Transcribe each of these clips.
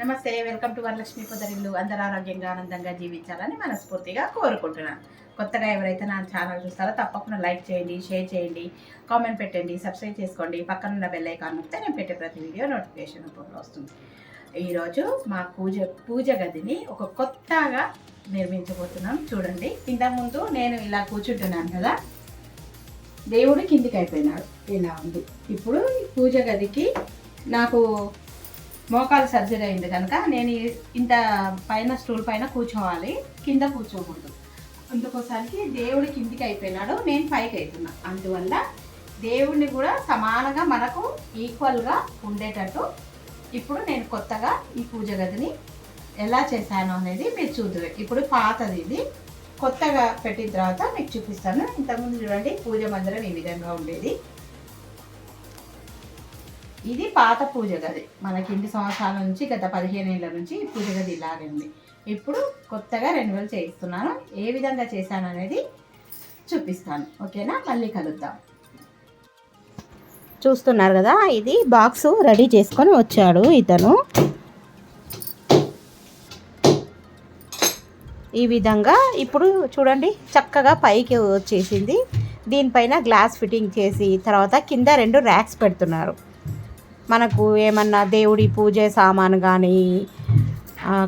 నమస్తే welcome to Varalakshmi పొదరిల్లు. అందరూ ఆరోగ్యంగా ఆనందంగా జీవించాలని మనస్ఫూర్తిగా కోరుకుంటున్నాను కొత్తగా ఎవరైతే నా ఛానల్ చూస్తారో తప్పకుండా లైక్ చేయండి షేర్ చేయండి కామెంట్ పెట్టండి సబ్స్క్రైబ్ చేసుకోండి. పక్కన ఉన్న బెల్ ఐకాన్ నొక్కితే నేను పెట్టే ప్రతి వీడియో నోటిఫికేషన్ రూపంలో వస్తుంది. ఈరోజు మా పూజ పూజ గదిని ఒక కొత్తగా నిర్మించబోతున్నాం. చూడండి ఇంతకుముందు నేను ఇలా కూర్చుంటున్నాను కదా. దేవుడు కిందికి అయిపోయినాడు. ఇలా ఉంది. ఇప్పుడు పూజ గదికి నాకు మోకాలు సర్జరీ అయింది కనుక నేను ఇంత పైన స్టూల్ పైన కూర్చోవాలి. కింద కూర్చోకూడదు. అందుకోసానికి దేవుడు కిందికి అయిపోయినాడు. నేను పైకి అవుతున్నా అందువల్ల దేవుడిని కూడా సమానంగా మనకు ఈక్వల్గా ఉండేటట్టు ఇప్పుడు నేను కొత్తగా ఈ పూజ గదిని ఎలా చేశాను అనేది మీరు చూద్దరు. ఇప్పుడు పాతది ఇది. కొత్తగా పెట్టిన తర్వాత మీకు చూపిస్తాను. ఇంతకుముందు చూడండి పూజ మందిరం ఈ విధంగా ఉండేది. ఇది పాత పూజ గది. మనకి ఇన్ని సంవత్సరాల నుంచి గత పదిహేను ఏళ్ళ నుంచి ఈ పూజ గది ఇలాగే ఉంది. ఇప్పుడు కొత్తగా రెన్యువల్ చేయిస్తున్నాను. ఏ విధంగా చేశాను అనేది చూపిస్తాను. ఓకేనా? మళ్ళీ కలుద్దాం. చూస్తున్నారు కదా ఇది బాక్స్ రెడీ చేసుకొని వచ్చాడు ఇతను. ఈ విధంగా ఇప్పుడు చూడండి చక్కగా పైకి వచ్చేసింది. దీనిపైన గ్లాస్ ఫిట్టింగ్ చేసి తర్వాత కింద రెండు ర్యాక్స్ పెడుతున్నారు. మనకు ఏమన్నా దేవుడి పూజ సామాను కానీ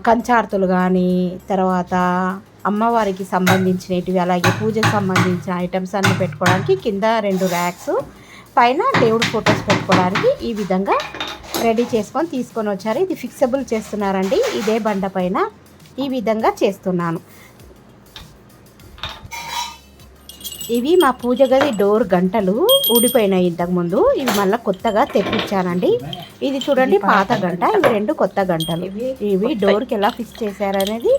కంచార్తులు కానీ తర్వాత అమ్మవారికి సంబంధించినవి అలాగే పూజకు సంబంధించిన ఐటమ్స్ అన్నీ పెట్టుకోవడానికి కింద రెండు ర్యాక్స్ పైన దేవుడి ఫొటోస్ పెట్టుకోవడానికి ఈ విధంగా రెడీ చేసుకొని తీసుకొని వచ్చారు. ఇది ఫిక్సబుల్ చేస్తున్నారండి. ఇదే బండ పైన ఈ విధంగా చేస్తున్నాను. ఇవి మా పూజ గది డోర్ గంటలు ఊడిపోయినాయి ఇంతకుముందు. ఇవి మళ్ళీ కొత్తగా తెప్పించానండి. ఇది చూడండి పాత గంట ఇవి రెండు కొత్త గంటలు. ఇవి డోర్కి ఎలా ఫిక్స్ చేశారనేది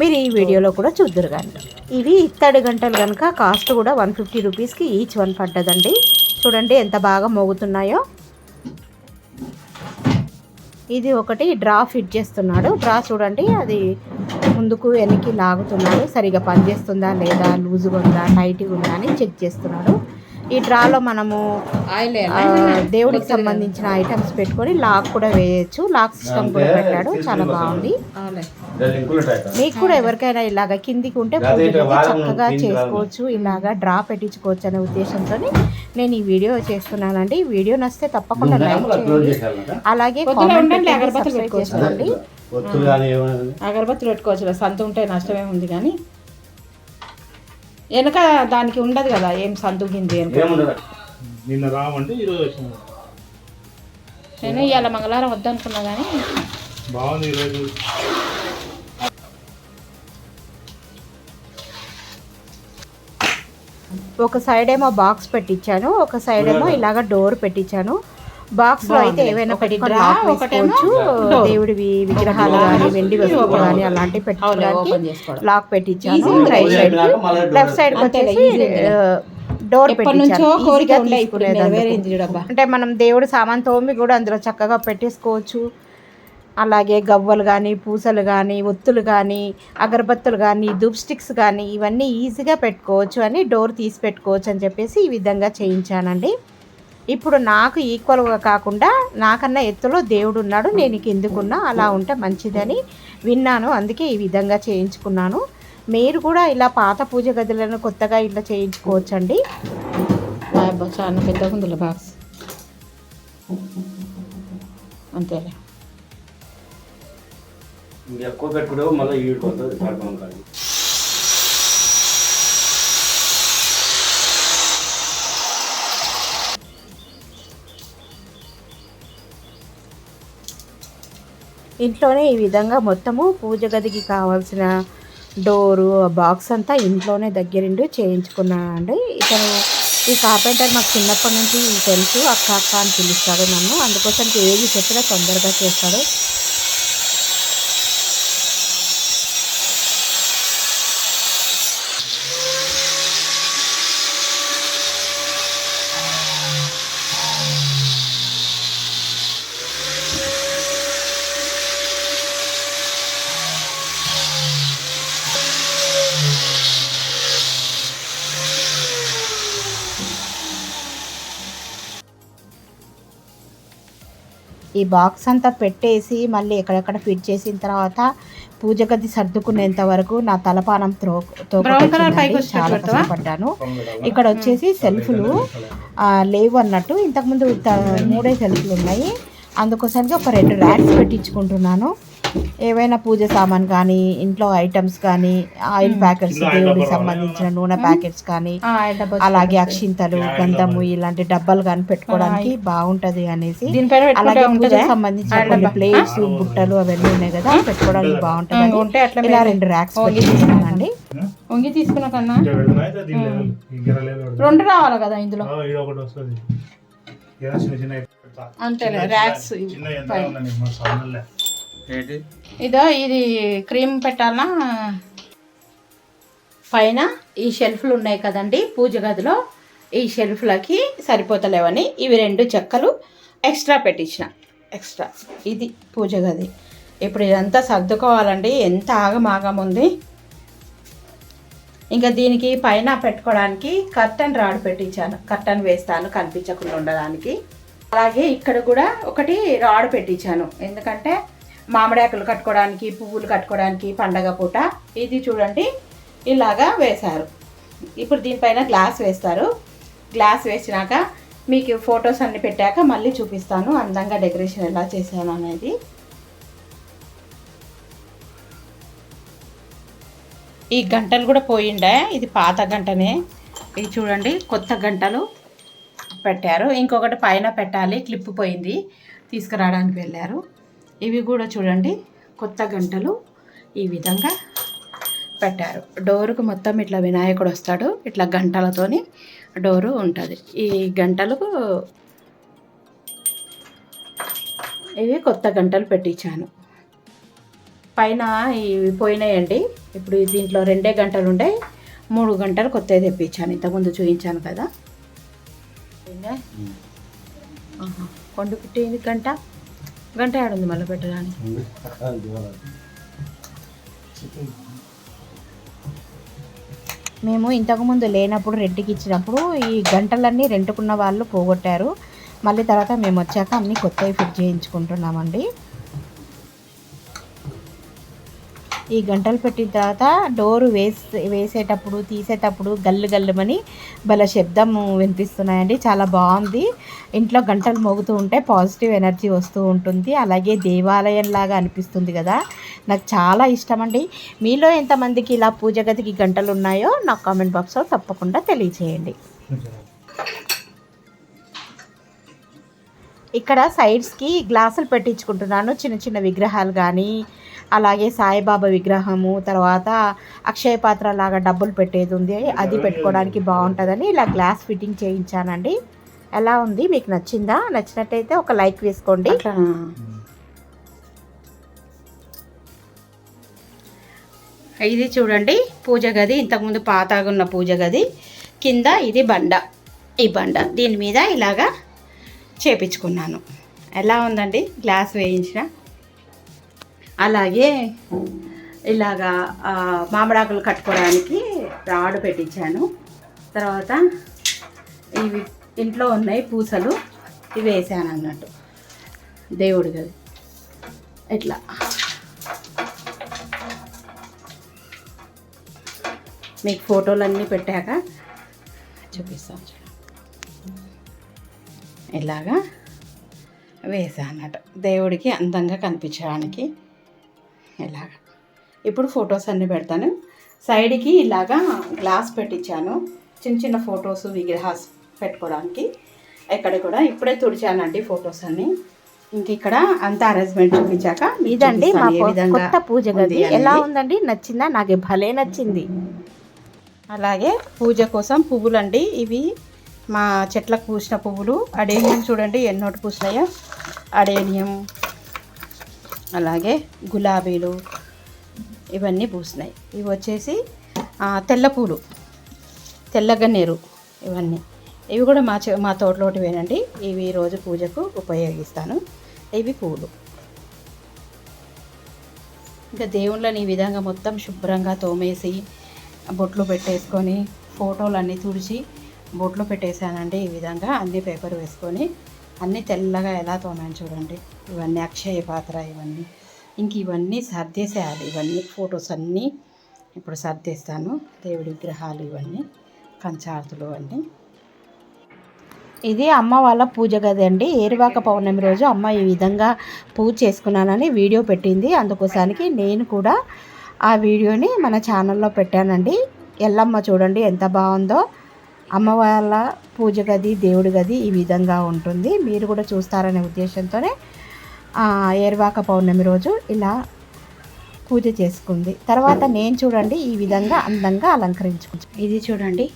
మీరు ఈ వీడియోలో కూడా చూద్దరు కానీ ఇవి ఇత్తడి గంటలు కనుక కాస్ట్ కూడా వన్ ఫిఫ్టీ రూపీస్కి ఈచ్ వన్ పడ్డదండి. చూడండి ఎంత బాగా మోగుతున్నాయో. ఇది ఒకటి డ్రా ఫిట్ చేస్తున్నాడు. డ్రా చూడండి అది ముందుకు వెనక్కి లాగుతున్నాడు. సరిగా పనిచేస్తుందా లేదా? లూజుగా ఉందా? టైట్గా ఉందా అని చెక్ చేస్తున్నాడు. ఈ డ్రాలో మనము దేవుడికి సంబంధించిన ఐటమ్స్ పెట్టుకొని లాక్ కూడా వేయచ్చు. లాక్ సిస్టమ్ కూడా పెట్టాడు. చాలా బాగుంది. మీకు కూడా ఎవరికైనా ఇలాగ కిందికి ఉంటే చక్కగా చేసుకోవచ్చు. ఇలాగా డ్రా పెట్టించుకోవచ్చు అనే ఉద్దేశంతో నేను ఈ వీడియో చేస్తున్నానండి. ఈ వీడియో నచ్చితే తప్పకుండా లైక్ చేయండి. అలాగే కామెంట్ చేసుకోండి. ఏమైనా అగరబత్తులు పెట్టుకోవచ్చు సంత ఉంటే నష్టమే ఉంది కానీ. వెనక దానికి ఉండదు కదా ఏం ఏముండదు. నిన్న రామంటే ఈరోజు నేను ఇవాళ మంగళవారం వద్దనుకున్నా కానీ బాగుంది ఈరోజు. ఒక సైడ్ ఏమో బాక్స్ పెట్టించాను ఒక సైడ్ ఏమో ఇలాగ. డోర్ పెట్టించాను బాక్స్లో అయితే ఏవైనా వేసుకోవచ్చు. దేవుడివి విగ్రహాలు కానీ వెండి వస్తువులు కానీ అలాంటివి పెట్టుకోవడానికి లాక్ పెట్టించాను. రైట్ సైడ్ లెఫ్ట్ సైడ్ వచ్చేసి డోర్ పెట్టించాను. అంటే మనం దేవుడి సామాన్ తోమి కూడా అందులో చక్కగా పెట్టేసుకోవచ్చు. అలాగే గవ్వలు కానీ పూసలు కానీ ఒత్తులు కానీ అగరబత్తులు కానీ ధూప్ స్టిక్స్ కానీ ఇవన్నీ ఈజీగా పెట్టుకోవచ్చు అని డోర్ తీసి పెట్టుకోవచ్చు అని చెప్పేసి ఈ విధంగా చేయించానండి. ఇప్పుడు నాకు ఈక్వల్గా కాకుండా నాకన్నా ఎత్తులో దేవుడు ఉన్నాడు నేను కిందుకున్నా అలా ఉంటే మంచిదని విన్నాను. అందుకే ఈ విధంగా చేయించుకున్నాను. మీరు కూడా ఇలా పాత పూజ గదులను కొత్తగా ఇట్లా చేయించుకోవచ్చండి. చాలా పెద్దగా ఉంది బాక్స్. అంతేలే ఎక్కువ పెట్టుకుంటే మళ్ళీ ఇంట్లోనే ఈ విధంగా మొత్తము పూజ గదికి కావాల్సిన డోరు బాక్స్ అంతా ఇంట్లోనే దగ్గరుండి చేయించుకున్నానండి. ఇతను ఈ కార్పెంటర్ మాకు చిన్నప్పటి నుంచి తెలుసు అక్క అక్క అని పిలుస్తాడు నన్ను. అందుకోసం ఏది చెప్పినా తొందరగా చేస్తాడు. ఈ బాక్స్ అంతా పెట్టేసి మళ్ళీ ఎక్కడెక్కడ ఫిట్ చేసిన తర్వాత పూజ గది సర్దుకునేంత వరకు నా తలపానం త్రో చాలా? కష్టపడ్డాను. ఇక్కడ వచ్చేసి సెల్ఫ్లు లేవు అన్నట్టు. ఇంతకుముందు త- మూడే సెల్ఫ్లు ఉన్నాయి. అందుకోసానికి ఒక రెండు ర్యాక్స్ పెట్టించుకుంటున్నాను. ఏవైనా పూజ సామాన్ కానీ ఇంట్లో ఐటమ్స్ కానీ ఆయిల్ ప్యాకెట్స్ దేవుడికి సంబంధించిన నూనె ప్యాకెట్స్ కానీ అలాగే. అక్షింతలు గంధము. ఇలాంటి డబ్బాలు కానీ పెట్టుకోవడానికి బాగుంటది అనేసి. అలాగే పూజకు సంబంధించిన కొన్ని. ప్లేట్స్? బుట్టలు అవన్నీ ఉన్నాయి కదా పెట్టుకోవడానికి బాగుంటుంది ఇలా రెండు ర్యాక్స్ పెట్టించుకున్నానండి వంగి తీసుకున్న కన్నా. రెండు రావాలి కదా ఇందులో? ఆ, ఈడ ఒకటి వస్తుంది. ఏదో చిన్న చిన్న పెడతా. అంతేలే, ర్యాక్స్ ఇదో ఇది క్రీమ్ పెట్టాలనా పైన ఈ షెల్ఫ్లు ఉన్నాయి కదండి పూజ గదిలో. ఈ షెల్ఫ్లకి సరిపోతలేవని ఇవి రెండు చెక్కలు ఎక్స్ట్రా పెట్టించిన. ఎక్స్ట్రా. ఇది పూజ గది. ఇప్పుడు ఇదంతా సర్దుకోవాలండి ఎంత ఆగమాగం ఉంది. ఇంకా దీనికి పైన పెట్టుకోవడానికి కర్టన్ రాడ్ పెట్టించాను. కర్టన్ వేస్తాను కనిపించకుండా ఉండడానికి. అలాగే ఇక్కడ కూడా ఒకటి రాడ్ పెట్టించాను. ఎందుకంటే మామిడాకులు కట్టుకోవడానికి పువ్వులు కట్టుకోవడానికి పండగ పూట ఇది చూడండి ఇలాగా వేశారు. ఇప్పుడు దీనిపైన గ్లాస్ వేస్తారు. గ్లాస్ వేసినాక మీకు ఫొటోస్ అన్ని పెట్టాక మళ్ళీ చూపిస్తాను అందంగా డెకరేషన్ ఎలా చేశాను అనేది. ఈ గంటలు కూడా పోయిండే ఇది పాత గంటనే. ఇది చూడండి కొత్త గంటలు పెట్టారు. ఇంకొకటి పైన పెట్టాలి క్లిప్ పోయింది తీసుకురావడానికి వెళ్ళారు. ఇవి కూడా చూడండి కొత్త గంటలు ఈ విధంగా పెట్టారు. డోరుకు మొత్తం ఇట్లా వినాయకుడు వస్తాడు ఇట్లా గంటలతోని డోరు ఉంటుంది. ఈ గంటలకు ఇవి కొత్త గంటలు పెట్టించాను. పైన ఇవి పోయినాయండి. ఇప్పుడు దీంట్లో రెండే గంటలు ఉండే మూడు గంటలు కొత్తవి తెప్పించాను. ఇంతకుముందు చూపించాను కదా. కొండు పుట్టింది గంట గంట ఆడుంది మళ్ళీ పెట్టడానికి ఉంది. అది ఇవ్వాలి. మేము ఇంతకుముందు లేనప్పుడు రెంట్కి ఇచ్చినప్పుడు ఈ గంటలన్నీ రెంట్కున్న వాళ్ళు పోగొట్టారు మళ్ళీ తర్వాత మేము వచ్చాక అన్నీ కొత్తవి ఫిట్ చేయించుకుంటున్నామండి ఈ గంటలు పెట్టిన తర్వాత డోరు వేసే వేసేటప్పుడు తీసేటప్పుడు గల్లు గల్లుమని భలే శబ్దం వినిపిస్తున్నాయండి. చాలా బాగుంది. ఇంట్లో గంటలు మోగుతూ ఉంటే పాజిటివ్ ఎనర్జీ వస్తూ ఉంటుంది. అలాగే దేవాలయం లాగా అనిపిస్తుంది కదా. నాకు చాలా ఇష్టం అండి మీలో ఎంతమందికి ఇలా పూజ గదికి గంటలు ఉన్నాయో నాకు కామెంట్ బాక్స్లో తప్పకుండా తెలియచేయండి. ఇక్కడ సైడ్స్కి గ్లాసులు పెట్టించుకుంటున్నాను. చిన్న చిన్న విగ్రహాలు కానీ అలాగే సాయిబాబా విగ్రహము తర్వాత అక్షయ పాత్ర లాగా డబ్బులు పెట్టేది ఉంది. అది పెట్టుకోవడానికి బాగుంటుందని ఇలా గ్లాస్ ఫిట్టింగ్ చేయించానండి. ఎలా ఉంది? మీకు నచ్చిందా? నచ్చినట్టయితే ఒక లైక్ వేసుకోండి. ఇది చూడండి పూజ గది. ఇంతకుముందు పాతగా ఉన్న పూజ గది. కింద ఇది బండ. ఈ బండ. దీని మీద ఇలాగా చేపించుకున్నాను. ఎలా ఉందండి? గ్లాస్ వేయించిన? అలాగే ఇలాగా మామిడాకులు కట్టుకోవడానికి రాడు పెట్టించాను. తర్వాత ఇవి ఇంట్లో ఉన్నాయి పూసలు ఇవి వేసాను అన్నట్టు. దేవుడి గది. ఇట్లా. మీకు ఫోటోలు అన్నీ పెట్టాక చూపిస్తాను చూడండి ఇలాగా వేసా అన్నట్టు. దేవుడికి అందంగా కనిపించడానికి ఇలాగా. ఇప్పుడు ఫొటోస్ అన్నీ పెడతాను. సైడ్కి ఇలాగా గ్లాస్ పెట్టించాను. చిన్న చిన్న ఫొటోస్ విగ్రహాస్ పెట్టుకోవడానికి. ఇక్కడ కూడా ఇప్పుడే తుడిచానండి ఫొటోస్ అన్ని. ఇంక ఇక్కడ అంత అరేంజ్మెంట్ చూపించాక ఇదండి మా కొత్త పూజ గది. ఎలా. ఉందండి? నచ్చిందా? నాకు భలే నచ్చింది. అలాగే పూజ కోసం పువ్వులు అండి ఇవి మా చెట్లకు పూసిన పువ్వులు. అడేనియం చూడండి ఎన్నోటి పూసినాయో. అడేనియం అలాగే గులాబీలు ఇవన్నీ పూసినాయి. ఇవి వచ్చేసి తెల్ల పూలు తెల్లగన్నేరు ఇవన్నీ. ఇవి కూడా మా చె మా తోటలోటివేనండి. ఇవి రోజు పూజకు ఉపయోగిస్తాను. ఇవి పూలు. ఇంకా దేవుళ్ళని ఈ విధంగా మొత్తం శుభ్రంగా తోమేసి బొట్లు పెట్టేసుకొని ఫోటోలు అన్నీ తుడిచి బొట్లు పెట్టేశానండి ఈ విధంగా. అన్ని పేపర్ వేసుకొని అన్నీ తెల్లగా ఎలా తోమాను చూడండి. ఇవన్నీ అక్షయ పాత్ర ఇవన్నీ. ఇంక ఇవన్నీ సర్దేసేయాలి. ఇవన్నీ ఫొటోస్ అన్నీ ఇప్పుడు సర్దేస్తాను. దేవుడి విగ్రహాలు ఇవన్నీ కంచార్తులు అన్నీ. ఇది అమ్మ వాళ్ళ పూజ గది అండి. ఏరువాక పౌర్ణమి రోజు అమ్మ ఈ విధంగా పూజ చేసుకున్నానని వీడియో పెట్టింది. అందుకోసానికి నేను కూడా ఆ వీడియోని మన ఛానల్లో పెట్టానండి. ఎల్లమ్మ చూడండి ఎంత బాగుందో. అమ్మ వాళ్ళ పూజ గది దేవుడి గది ఈ విధంగా ఉంటుంది. మీరు కూడా చూస్తారనే ఉద్దేశంతోనే ఏర్వాక పౌర్ణమి రోజు ఇలా పూజ చేసుకుంది. తర్వాత నేను చూడండి ఈ విధంగా అందంగా అలంకరించుకుంది. ఇది చూడండి.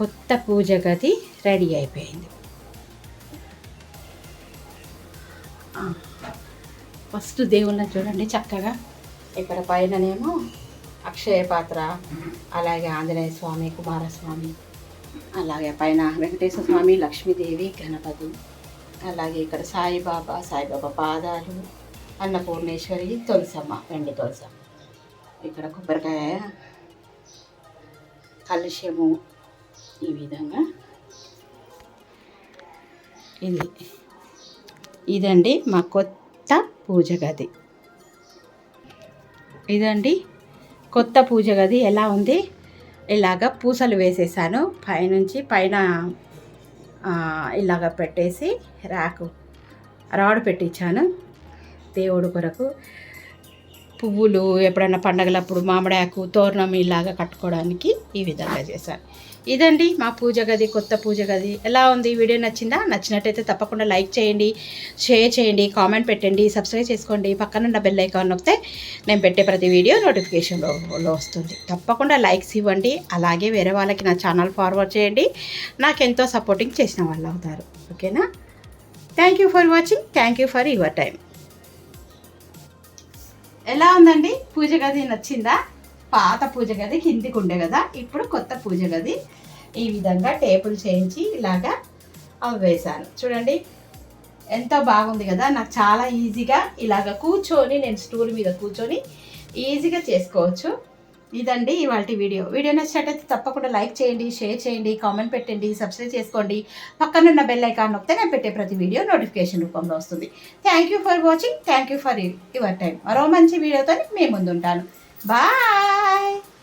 కొత్త పూజ గది రెడీ అయిపోయింది. ఫస్ట్ దేవుళ్ళని చూడండి చక్కగా. ఇక్కడ పైననేమో అక్షయ పాత్ర అలాగే ఆంజనేయ స్వామి కుమారస్వామి అలాగే పైన వెంకటేశ్వర స్వామి లక్ష్మీదేవి గణపతి అలాగే ఇక్కడ సాయిబాబా సాయిబాబా పాదాలు అన్నపూర్ణేశ్వరి తులసమ్మ వెండి తులసమ్మ. ఇక్కడ కొబ్బరికాయ కలుష్యము ఈ విధంగా. ఇది. ఇదండి మా కొత్త పూజ గది. ఇదండి కొత్త పూజ గది ఎలా ఉంది? ఇలాగ పూసలు వేసేసాను. పైనుంచి పైన ఇలాగ పెట్టేసి రాకు రాడు పెట్టించాను. దేవుడు కొరకు పువ్వులు ఎప్పుడైనా పండగలప్పుడు మామిడాకు తోరణం ఇలాగా కట్టుకోవడానికి ఈ విధంగా చేశాను. ఇదండి మా పూజ గది కొత్త పూజ గది. ఎలా ఉంది? వీడియో నచ్చిందా? నచ్చినట్టయితే తప్పకుండా లైక్ చేయండి షేర్ చేయండి కామెంట్ పెట్టండి సబ్స్క్రైబ్ చేసుకోండి. పక్కనున్న బెల్ ఐకాన్ నొక్కితే నేను పెట్టే ప్రతి వీడియో నోటిఫికేషన్లో వస్తుంది. తప్పకుండా లైక్స్ ఇవ్వండి. అలాగే వేరే వాళ్ళకి నా ఛానల్ ఫార్వర్డ్ చేయండి. నాకు ఎంతో సపోర్టింగ్ చేసిన వాళ్ళు అవుతారు. ఓకేనా? Thank you for watching. Thank you for your time ఎలా ఉందండి? పూజ గది నచ్చిందా? పాత పూజ గది కిందికి ఉండే కదా ఇప్పుడు కొత్త పూజ గది. ఈ విధంగా టేబుల్ చేయించి ఇలాగా అవి వేశాను చూడండి ఎంతో బాగుంది కదా? నాకు చాలా ఈజీగా ఇలాగ కూర్చొని నేను స్టూల్ మీద కూర్చొని ఈజీగా చేసుకోవచ్చు. ఇదండి ఇవాళ వీడియో. వీడియో నచ్చినట్టయితే తప్పకుండా లైక్ చేయండి షేర్ చేయండి కామెంట్ పెట్టండి సబ్స్క్రైబ్ చేసుకోండి. పక్కనున్న బెల్ ఐకాన్ నొక్కితే నేను పెట్టే ప్రతి వీడియో నోటిఫికేషన్ రూపంలో వస్తుంది. Thank you for watching thank you for your time మరో మంచి వీడియోతో మేము ముందుంటాను. బాయ్